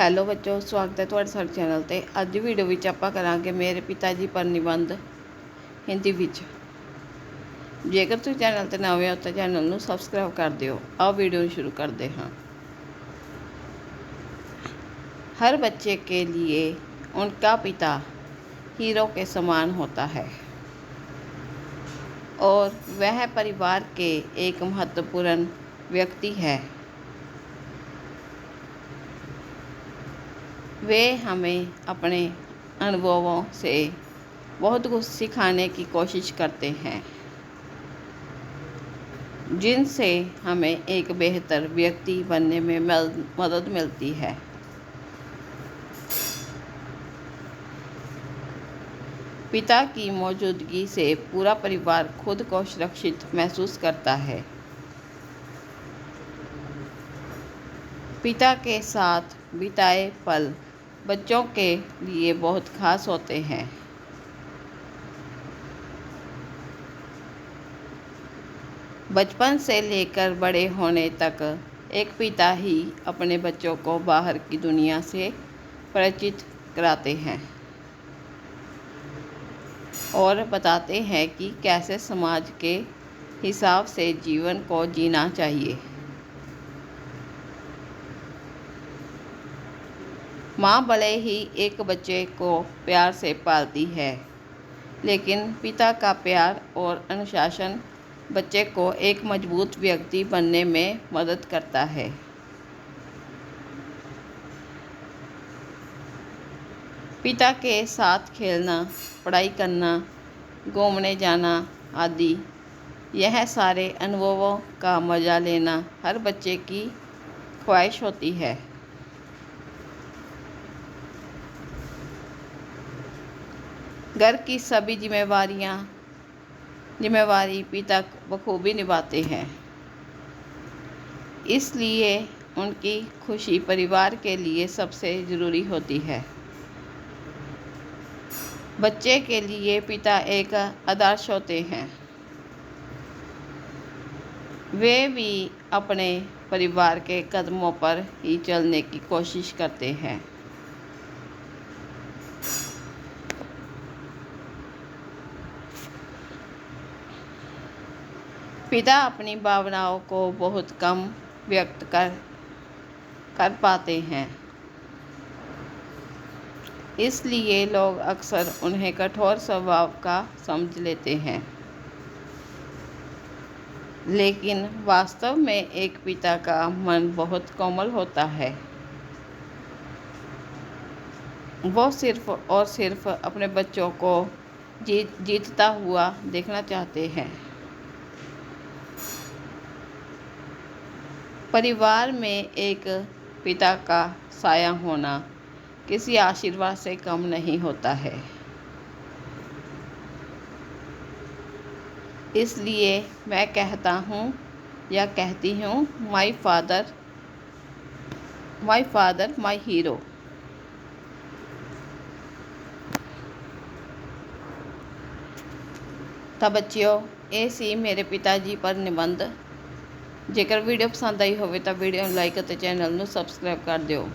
Hello ਬੱਚੋ ਸਵਾਗਤ ਹੈ ਤੁਹਾਡਾ ਸਾਡੇ ਚੈਨਲ ਤੇ ਅੱਜ ਵੀਡੀਓ ਵਿੱਚ ਆਪਾਂ ਕਰਾਂਗੇ ਮੇਰੇ ਪਿਤਾ ਜੀ ਪਰ ਨਿਬੰਧ ਹਿੰਦੀ ਵਿੱਚ ਜੇਕਰ ਤੁਸੀਂ ਚੈਨਲ ਤੇ ਨਵੇਂ ਹੋ ਤਾਂ ਚੈਨਲ ਨੂੰ ਸਬਸਕ੍ਰਾਈਬ ਕਰ ਦਿਓ ਆਓ ਵੀਡੀਓ ਨੂੰ ਸ਼ੁਰੂ ਕਰਦੇ ਹਾਂ हर बच्चे के लिए उनका पिता हीरो के समान होता है और वह परिवार के एक महत्वपूर्ण व्यक्ति है वे हमें अपने अनुभवों से बहुत कुछ सिखाने की कोशिश करते हैं, जिनसे हमें एक बेहतर व्यक्ति बनने में मदद मिलती है। पिता की मौजूदगी से पूरा परिवार खुद को सुरक्षित महसूस करता है। पिता के साथ बिताए पल बच्चों के लिए बहुत खास होते हैं। बचपन से लेकर बड़े होने तक एक पिता ही अपने बच्चों को बाहर की दुनिया से परिचित कराते हैं और बताते हैं कि कैसे समाज के हिसाब से जीवन को जीना चाहिए। माँ भले ही एक बच्चे को प्यार से पालती है, लेकिन पिता का प्यार और अनुशासन बच्चे को एक मज़बूत व्यक्ति बनने में मदद करता है। पिता के साथ खेलना, पढ़ाई करना, घूमने जाना आदि, यह सारे अनुभवों का मज़ा लेना हर बच्चे की ख्वाहिश होती है। घर की सभी जिम्मेवारियाँ जिम्मेवारी पिता बखूबी निभाते हैं। इसलिए उनकी खुशी परिवार के लिए सबसे ज़रूरी होती है। बच्चे के लिए पिता एक आदर्श होते हैं। वे भी अपने परिवार के कदमों पर ही चलने की कोशिश करते हैं। पिता अपनी भावनाओं को बहुत कम व्यक्त कर कर पाते हैं। इसलिए लोग अक्सर उन्हें कठोर स्वभाव का समझ लेते हैं। लेकिन वास्तव में एक पिता का मन बहुत कोमल होता है। वो सिर्फ़ और सिर्फ़ अपने बच्चों को जीत, जीतता हुआ देखना चाहते हैं। परिवार में एक पिता का साया होना किसी आशीर्वाद से कम नहीं होता है। इसलिए मैं कहता हूँ या कहती हूँ my father my father my hero तब बच्चियों, ऐसी मेरे पिताजी पर निबंध ਜੇਕਰ ਵੀਡੀਓ ਪਸੰਦ ਆਈ ਹੋਵੇ ਤਾਂ ਵੀਡੀਓ ਨੂੰ ਲਾਈਕ ਅਤੇ ਚੈਨਲ ਨੂੰ ਸਬਸਕ੍ਰਾਈਬ ਕਰ ਦਿਓ।